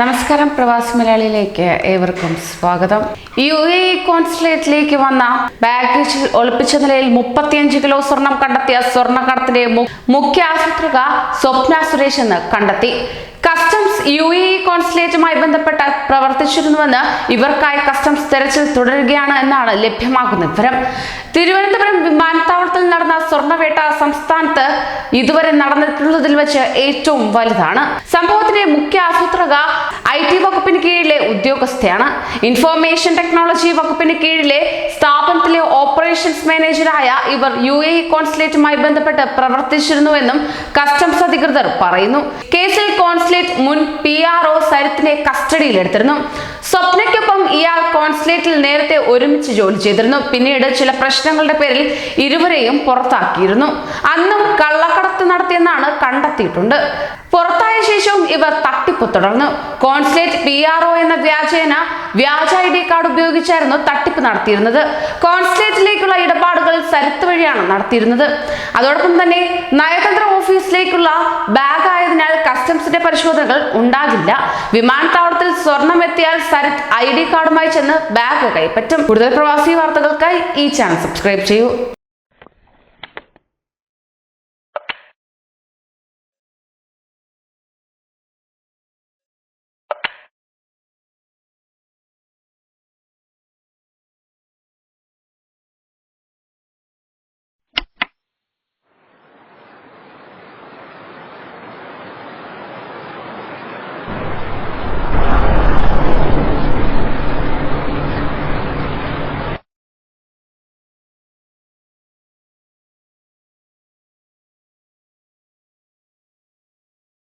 നമസ്കാരം പ്രവാസി മലയാളിയിലേക്ക് ഏവർക്കും സ്വാഗതം. യു എ കോൺസുലേറ്റിലേക്ക് വന്ന ബാഗേജ് ഒളിപ്പിച്ച നിലയിൽ മുപ്പത്തിയഞ്ച് കിലോ സ്വർണം കണ്ടെത്തിയ സ്വർണക്കടത്തിന്റെ മുഖ്യ ആസൂത്രക സ്വപ്ന സുരേഷ് എന്ന് കണ്ടെത്തി. കസ്റ്റംസ് യു എ കോൺസുലേറ്റുമായി ബന്ധപ്പെട്ട് പ്രവർത്തിച്ചിരുന്നുവെന്ന് ഇവർക്കായി കസ്റ്റംസ് തെരച്ചിൽ തുടരുകയാണ് എന്നാണ് ലഭ്യമാകുന്ന വിവരം. തിരുവനന്തപുരം വിമാനത്താവളത്തിൽ നടന്ന സ്വർണവേട്ട സംസ്ഥാനത്ത് ഇതുവരെ നടന്നിട്ടുള്ളതിൽ വെച്ച് ഏറ്റവും വലുതാണ്. സംഭവത്തിന്റെ മുഖ്യ ആസൂത്രക ഐ ടി വകുപ്പിന് കീഴിലെ ഉദ്യോഗസ്ഥയാണ്. ഇൻഫർമേഷൻ ടെക്നോളജി വകുപ്പിന് കീഴിലെ സ്ഥാപനത്തിലെ ഓപ്പറേഷൻസ് മാനേജറായ ഇവർ യു എ കോൺസുലേറ്റുമായി ബന്ധപ്പെട്ട് പ്രവർത്തിച്ചിരുന്നുവെന്നും കസ്റ്റംസ് അധികൃതർ പറയുന്നു. കേസിൽ കോൺസുലേറ്റ് മുൻ പി ആർ ഒ സരിത്തിനെ കസ്റ്റഡിയിലെടുത്തിരുന്നു. സ്വപ്നയ്ക്കൊപ്പം ഇയാൾ കോൺസുലേറ്റിൽ നേരത്തെ ഒരുമിച്ച് ജോലി ചെയ്തിരുന്നു. പിന്നീട് ചില പ്രശ്നങ്ങളുടെ പേരിൽ ഇരുവരെയും പുറത്താക്കിയിരുന്നു. അന്നും കള്ളക്കടത്ത് നടത്തിയെന്നാണ് കണ്ടെത്തിയിട്ടുണ്ട്. പുറത്തായ ശേഷവും ഇവർ തട്ടിപ്പ് തുടർന്നു. കോൺസുലേറ്റ് പി ആർ ഒ എന്ന വ്യാജേന വ്യാജ ഐ ഡി കാർഡ് ഉപയോഗിച്ചായിരുന്നു തട്ടിപ്പ് നടത്തിയിരുന്നത്. കോൺസുലേറ്റിലേക്കുള്ള ഇടപാടുകൾ സരത്ത് വഴിയാണ് നടത്തിയിരുന്നത്. അതോടൊപ്പം തന്നെ നയതന്ത്ര ഓഫീസിലേക്കുള്ള ബാഗ് ആയതിനാൽ കസ്റ്റംസിന്റെ പരിശോധനകൾ ഉണ്ടാകില്ല. വിമാനത്താവളത്തിൽ സ്വർണം എത്തിയാൽ സരത്ത് ഐ ഡി കാർഡുമായി ചെന്ന് ബാഗ് കൈപ്പറ്റും. കൂടുതൽ പ്രവാസി വാർത്തകൾക്കായി ഈ ചാനൽ സബ്സ്ക്രൈബ് ചെയ്യൂ.